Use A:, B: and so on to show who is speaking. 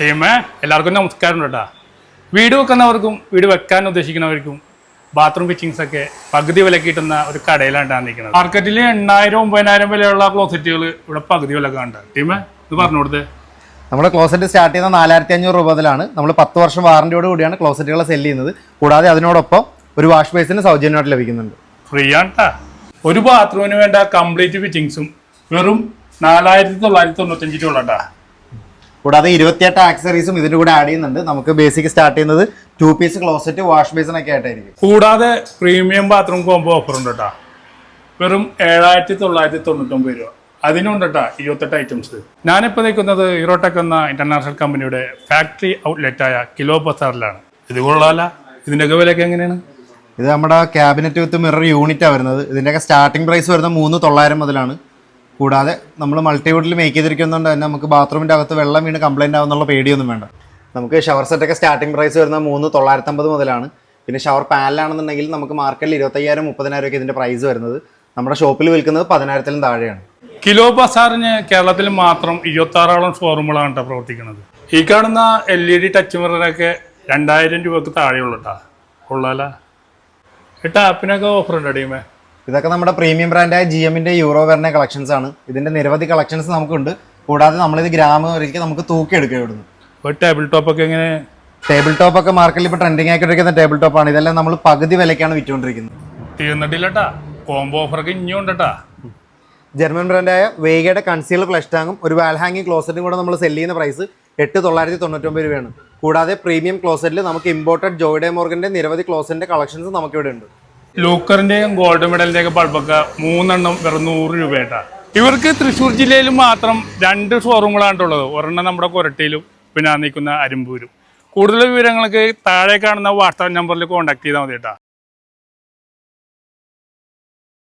A: ടീമേ എല്ലാവർക്കും നമസ്കാരം കേട്ടാ. വീട് വെക്കുന്നവർക്കും വീട് വെക്കാൻ ഉദ്ദേശിക്കുന്നവർക്കും ബാത്റൂം ഫിറ്റിങ്സ് ഒക്കെ പകുതി വില കിട്ടുന്ന ഒരു കടയിലാണ് നിൽക്കുന്നത്. മാർക്കറ്റിൽ എണ്ണായിരം ഒമ്പതിനായിരം വിലയുള്ള ക്ലോസറ്റുകൾ ഇവിടെ പകുതി വില കണ്ട ടീമേ ഇത് പറഞ്ഞു കൊടുത്തേ
B: നമ്മുടെ ക്ലോസറ്റ് സ്റ്റാർട്ട് ചെയ്യുന്ന നാലായിരത്തി അഞ്ഞൂറ് രൂപ മുതലാണ്. നമ്മൾ പത്ത് വർഷം വാറന്റിയോട് കൂടിയാണ് ക്ലോസറ്റുകൾ സെൽ ചെയ്യുന്നത്. കൂടാതെ അതിനോടൊപ്പം ഒരു വാഷ് ബേസിന് സൗജന്യമായിട്ട് ലഭിക്കുന്നുണ്ട്.
A: ഫ്രീ ആണ് ഒരു ബാത്റൂമിന് വേണ്ട കംപ്ലീറ്റ് ഫിറ്റിങ്സും വെറും നാലായിരത്തി തൊള്ളായിരത്തി തൊണ്ണൂറ്റഞ്ച് രൂപ
B: കൂടാതെ ഇരുപത്തിയെട്ട് ആക്സറീസും ഇതിന്റെ കൂടെ ആഡ് ചെയ്യുന്നുണ്ട്. നമുക്ക് ബേസിക് സ്റ്റാർട്ട് ചെയ്യുന്നത് two piece closet wash basin ഒക്കെ ആയിട്ടായിരിക്കും.
A: കൂടാതെ പ്രീമിയം ബാത്റൂം കോംബോ ഓഫർ ഉണ്ട് കേട്ടോ വെറും ഏഴായിരത്തി തൊള്ളായിരത്തി തൊണ്ണൂറ്റൊമ്പത് രൂപ. അതിനുണ്ട് കേട്ടോ ഇരുപത്തെട്ട് ഐറ്റംസ് ഞാനിപ്പോൾ നിൽക്കുന്നത് ഇറോടെക് എന്ന ഇന്റർനാഷണൽ കമ്പനിയുടെ ഫാക്ടറി ഔട്ട്ലെറ്റായ കിലോ ബസാറിലാണ്. ഇത് കൊള്ളാല. ഇതിന്റെയൊക്കെ വിലയൊക്കെ എങ്ങനെയാണ്?
B: ഇത് നമ്മുടെ ക്യാബിനറ്റ് വിത്ത് മിറർ യൂണിറ്റാണ് വരുന്നത്. ഇതിന്റെയൊക്കെ സ്റ്റാർട്ടിംഗ് പ്രൈസ് വരുന്നത് മൂന്ന് തൊള്ളായിരം മുതലാണ്. കൂടാതെ നമ്മൾ മൾട്ടിവുഡിൽ മേക്ക് ചെയ്തിരിക്കുന്നതുകൊണ്ട് തന്നെ നമുക്ക് ബാത്റൂമിന്റെ അകത്ത് വെള്ളം വീണ് കംപ്ലൈന്റ് ആവുന്നുള്ള പേടിയൊന്നും വേണ്ട. നമുക്ക് ഷവർ സെറ്റൊക്കെ സ്റ്റാർട്ടിംഗ് പ്രൈസ് വരുന്ന മൂന്ന് തൊള്ളായിരത്തമ്പത് മുതലാണ്. പിന്നെ ഷവർ പാനലാണെന്നുണ്ടെങ്കിൽ നമുക്ക് മാർക്കറ്റിൽ ഇരുപത്തയ്യായിരം മുപ്പതിനായിരം ഒക്കെ ഇതിന്റെ പ്രൈസ് വരുന്നത്. നമ്മുടെ ഷോപ്പിൽ വിൽക്കുന്നത് പതിനായിരത്തിലും താഴെയാണ്.
A: കിലോ ബസാറിന് കേരളത്തിൽ മാത്രം ഇരുപത്താറോളം ഷോറൂമുകളാണ് കേട്ടോ പ്രവർത്തിക്കുന്നത്. ഈ കാണുന്ന എൽ ഇ ഡി ടച്ച് മിററൊക്കെ രണ്ടായിരം രൂപക്ക് താഴെയുള്ളൂ കേട്ടാ കൊള്ളാല ഈ ടാപ്പിനൊക്കെ ഓഫർ ഉണ്ട് ടീമേ?
B: ഇതൊക്കെ നമ്മുടെ പ്രീമിയം ബ്രാൻഡായ ജി എമ്മിന്റെ യൂറോ വരുന്ന കളക്ഷൻസ് ആണ്. ഇതിന്റെ നിരവധി കളക്ഷൻസ് നമുക്കുണ്ട്. കൂടാതെ നമ്മളിത് ഗ്രാമ ഒരിക്കലും നമുക്ക് തൂക്കിയെടുക്കുക ഇവിടുന്ന്
A: ഒരു ടേബിൾ ടോപ്പ് ഒക്കെ എങ്ങനെ?
B: ടേബിൾ ടോപ്പ് ഒക്കെ മാർക്കറ്റിൽ ഇപ്പോൾ ട്രെൻഡിങ് ആയിക്കൊണ്ടിരിക്കുന്ന ടേബിൾ ടോപ്പ് ആണ്. ഇതെല്ലാം നമ്മൾ പകുതി വിലയ്ക്കാണ് വിറ്റുകൊണ്ടിരിക്കുന്നത്.
A: തീർന്നിട്ടില്ലട്ടാ. കോംബോ ഓഫറൊക്കെ ഇനിയും ഉണ്ടട്ടാ.
B: ജർമ്മൻ ബ്രാൻഡായ വേഗയുടെ കൺസീലർ ഫ്ലഷ് ടാങ്ങും ഒരു വാൽ ഹാങ്ങിങ് ക്ലോസറ്റും കൂടെ നമ്മൾ സെല്ല് ചെയ്യുന്ന പ്രൈസ് എട്ട് തൊള്ളായിരത്തി തൊണ്ണൂറ്റൊമ്പത് രൂപയാണ്. കൂടാതെ പ്രീമിയം ക്ലോസറ്റിൽ നമുക്ക് ഇമ്പോർട്ടഡ് ജോയ്ഡേ മോർഗന്റെ നിരവധി ക്ലോസറ്റിന്റെ കളക്ഷൻസ് നമുക്കിവിടെ ഉണ്ട്
A: ലൂക്കറിന്റെയും ഗോൾഡ് മെഡലിന്റെയും ബൾബൊക്കെ മൂന്നെണ്ണം വെറും നൂറ് രൂപയായിട്ടാ. ഇവർക്ക് തൃശ്ശൂർ ജില്ലയിൽ മാത്രം രണ്ട് ഷോറൂമുകളാണുള്ളത് ഒരെണ്ണം നമ്മുടെ കൊരട്ടിയിലും പിന്നെ നിൽക്കുന്ന അരിമ്പൂരും. കൂടുതൽ വിവരങ്ങൾക്ക് താഴെ കാണുന്ന വാട്സാപ്പ് നമ്പറിൽ കോൺടാക്ട് ചെയ്താൽ മതി കേട്ടോ